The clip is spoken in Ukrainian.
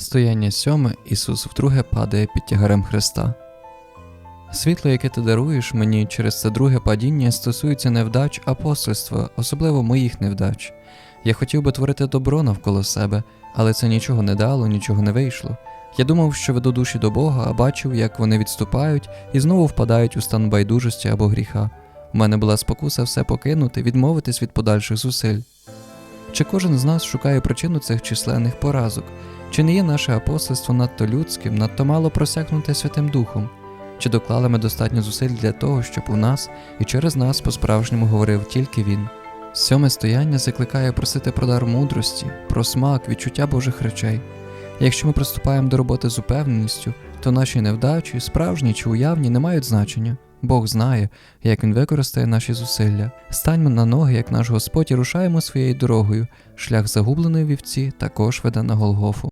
Стояння сьоме Ісус вдруге падає під тягарем Христа. Світло, яке ти даруєш мені через це друге падіння, стосується невдач апостольства, особливо моїх невдач. Я хотів би творити добро навколо себе, але це нічого не дало, нічого не вийшло. Я думав, що веду душі до Бога, а бачив, як вони відступають і знову впадають у стан байдужості або гріха. У мене була спокуса все покинути, відмовитись від подальших зусиль. Чи кожен з нас шукає причину цих численних поразок? Чи не є наше апостольство надто людським, надто мало просякнуте Святим Духом? Чи доклали ми достатньо зусиль для того, щоб у нас і через нас по-справжньому говорив тільки він? Сьоме стояння закликає просити про дар мудрості, про смак, відчуття Божих речей. Якщо ми приступаємо до роботи з упевненістю, то наші невдачі, справжні чи уявні, не мають значення. Бог знає, як він використає наші зусилля. Станьмо на ноги, як наш Господь, і рушаємо своєю дорогою. Шлях загубленої вівці також веде на Голгофу.